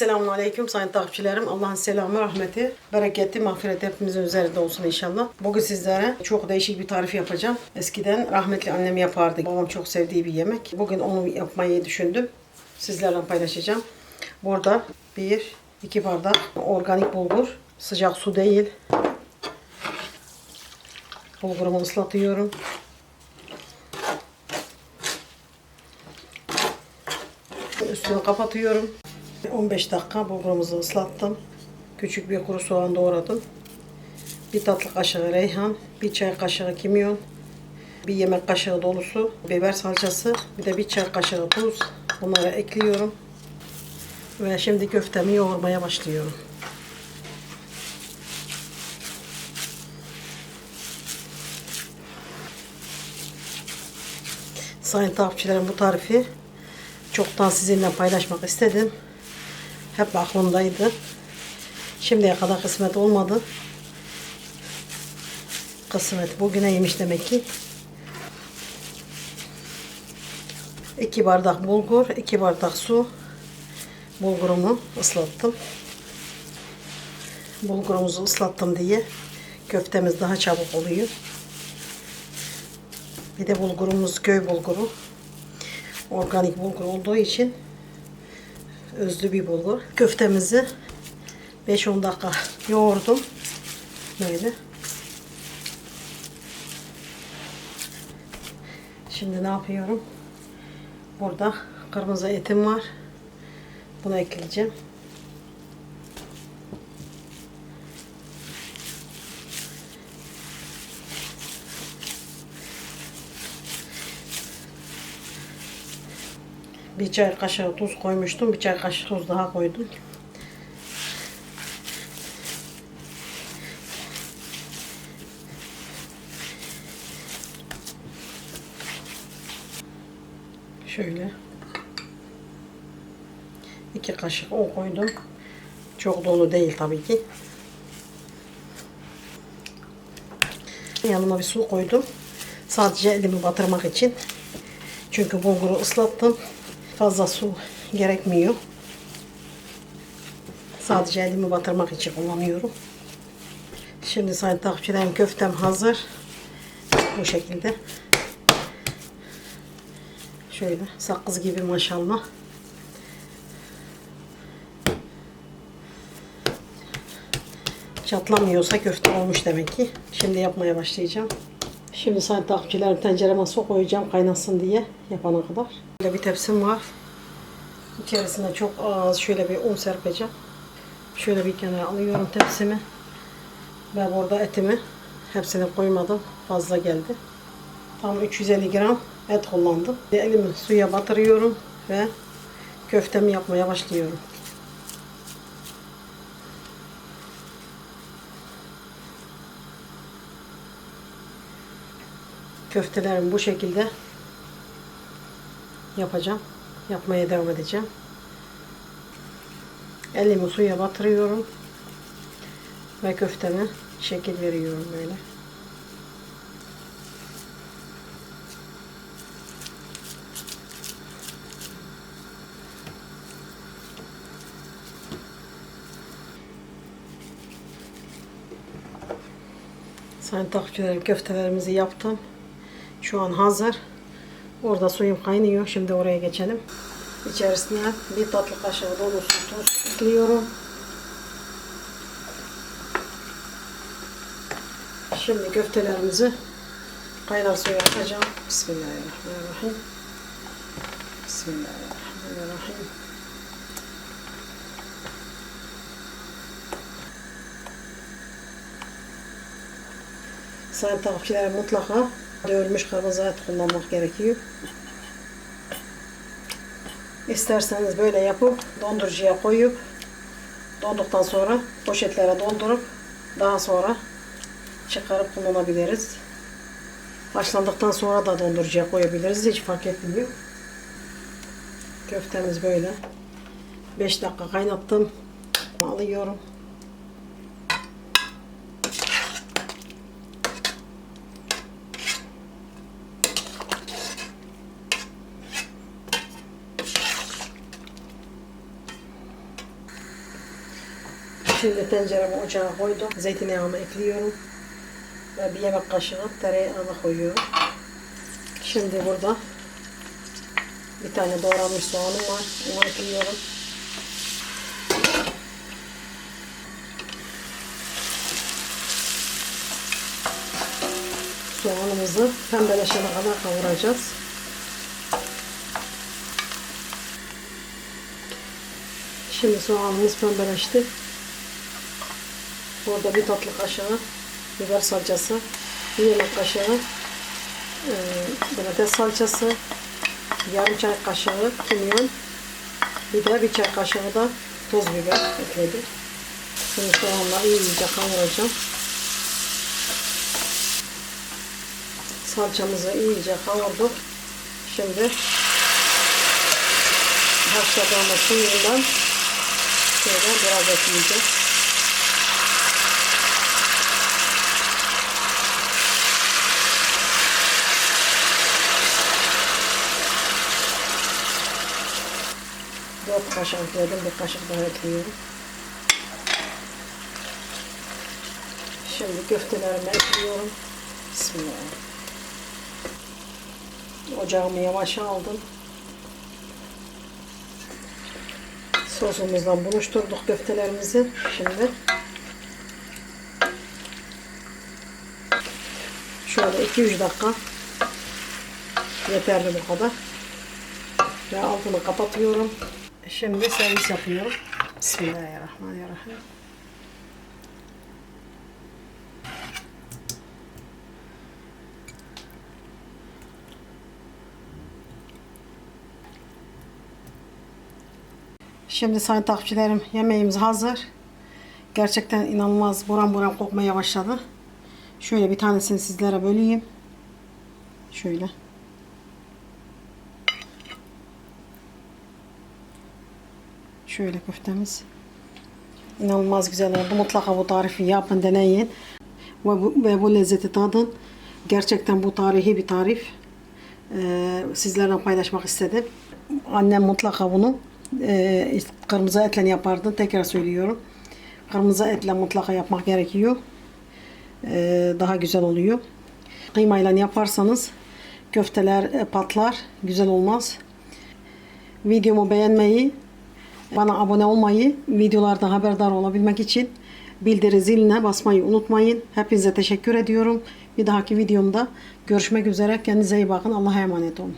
Esselamun Aleyküm sayın takipçilerim. Allah'ın selamı, rahmeti, bereketi, mağfireti hepimizin üzerinde olsun inşallah. Bugün sizlere çok değişik bir tarif yapacağım. Eskiden rahmetli annem yapardı. Babam çok sevdiği bir yemek. Bugün onu yapmayı düşündüm. Sizlerle paylaşacağım. Burada bir, iki bardak organik bulgur. Sıcak su değil. Bulgurumu ıslatıyorum. Üstünü kapatıyorum. 15 dakika bulgurumuzu ıslattım. Küçük bir kuru soğan doğradım. Bir tatlı kaşığı reyhan, bir çay kaşığı kimyon, bir yemek kaşığı dolusu biber salçası, bir de bir çay kaşığı tuz. Bunları ekliyorum. Ve şimdi köftemi yoğurmaya başlıyorum. Sayın takipçilerim bu tarifi çoktan sizinle paylaşmak istedim. Hep aklımdaydı. Şimdiye kadar kısmet olmadı. Kısmet bugüneymiş demek ki. 2 bardak bulgur, 2 bardak su. Bulgurumu ıslattım. Bulgurumuzu ıslattım diye köftemiz daha çabuk oluyor. Bir de bulgurumuz köy bulguru. Organik bulgur olduğu için özlü bir bulgur. Köftemizi 5-10 dakika yoğurdum. Böyle. Şimdi ne yapıyorum? Burada kırmızı etim var. Bunu ekleyeceğim. Bir çay kaşığı tuz koymuştum. Bir çay kaşığı tuz daha koydum. Şöyle. iki kaşık un koydum. Çok dolu değil tabii ki. Yanıma bir su koydum. Sadece elimi batırmak için. Çünkü bulguru ıslattım. Fazla su gerekmiyor. Sadece elimi batırmak için kullanıyorum. Şimdi sayın takipçilerim köftem hazır. Bu şekilde. Şöyle sakız gibi maşallah. Çatlamıyorsa köfte olmuş demek ki. Şimdi yapmaya başlayacağım. Şimdi sayın takipçilerim tencereme su koyacağım kaynasın diye yapana kadar. Böyle bir tepsim var. İçerisine çok az şöyle bir un serpeceğim. Şöyle bir kenara alıyorum tepsimi. Ve burada etimi hepsini koymadım. Fazla geldi. Tam 350 gram et kullandım. Elimi suya batırıyorum ve köftemi yapmaya başlıyorum. Köftelerimi bu şekilde yapacağım. Yapmaya devam edeceğim. Elimi suya batırıyorum. Ve köfteme şekil veriyorum böyle. Sayın takipçilerim köftelerimizi yaptım. Şu an hazır. Orada suyum kaynıyor. Şimdi oraya geçelim. İçerisine bir tatlı kaşığı dolusu tuz ekliyorum. Şimdi köftelerimizi kaynar suya atacağım. Bismillahirrahmanirrahim. Bismillahirrahmanirrahim. Sayın takipçiler mutlaka dövülmüş kırmızı et kullanmak gerekiyor. İsterseniz böyle yapıp dondurucuya koyup donduktan sonra poşetlere doldurup daha sonra çıkarıp kullanabiliriz. Haşlandıktan sonra da dondurucuya koyabiliriz. Hiç fark etmiyor. Köftemiz böyle. 5 dakika kaynattım. Alıyorum. Şimdi tenceremi ocağa koydum. Zeytinyağımı ekliyorum. Ve bir yemek kaşığı tereyağını koyuyorum. Şimdi burada bir tane doğranmış soğanım var. Onu ekliyorum. Soğanımızı pembeleşene kadar kavuracağız. Şimdi soğanımız pembeleşti. Burada bir tatlı kaşığı biber salçası, bir yemek kaşığı e, domates salçası, yarım çay kaşığı kimyon, bir de bir çay kaşığı da toz biber ekledim. Şimdi soğanları iyice kavuracağım. Salçamızı iyice kavurduk. Şimdi haşladığımız suyundan şöyle biraz ekleyeceğiz. Dört kaşık ekledim, bir kaşık daha ekliyorum. Şimdi köftelerimi ekliyorum. Bismillah. Ocağımı yavaş aldım. Sosumuzdan buluşturduk köftelerimizi. Şimdi şöyle 2-3 dakika yeterli bu kadar. Ve altını kapatıyorum. Şimdi servis yapıyorum. Bismillahirrahmanirrahim. Şimdi sayın takipçilerim yemeğimiz hazır. Gerçekten inanılmaz buram buram kokmaya başladı. Şöyle bir tanesini sizlere böleyim. Şöyle. Şöyle köftemiz. İnanılmaz güzel oldu. Mutlaka bu tarifi yapın, deneyin. Ve bu, ve bu lezzeti tadın. Gerçekten bu tarihi bir tarif. Ee, sizlerle paylaşmak istedim. Annem mutlaka bunu e, kırmızı etle yapardı. Tekrar söylüyorum. Kırmızı etle mutlaka yapmak gerekiyor. Ee, daha güzel oluyor. Kıymayla yaparsanız köfteler e, patlar. Güzel olmaz. Videomu beğenmeyi, bana abone olmayı, videolarda haberdar olabilmek için bildiri ziline basmayı unutmayın. Hepinize teşekkür ediyorum. Bir dahaki videomda görüşmek üzere. Kendinize iyi bakın. Allah'a emanet olun.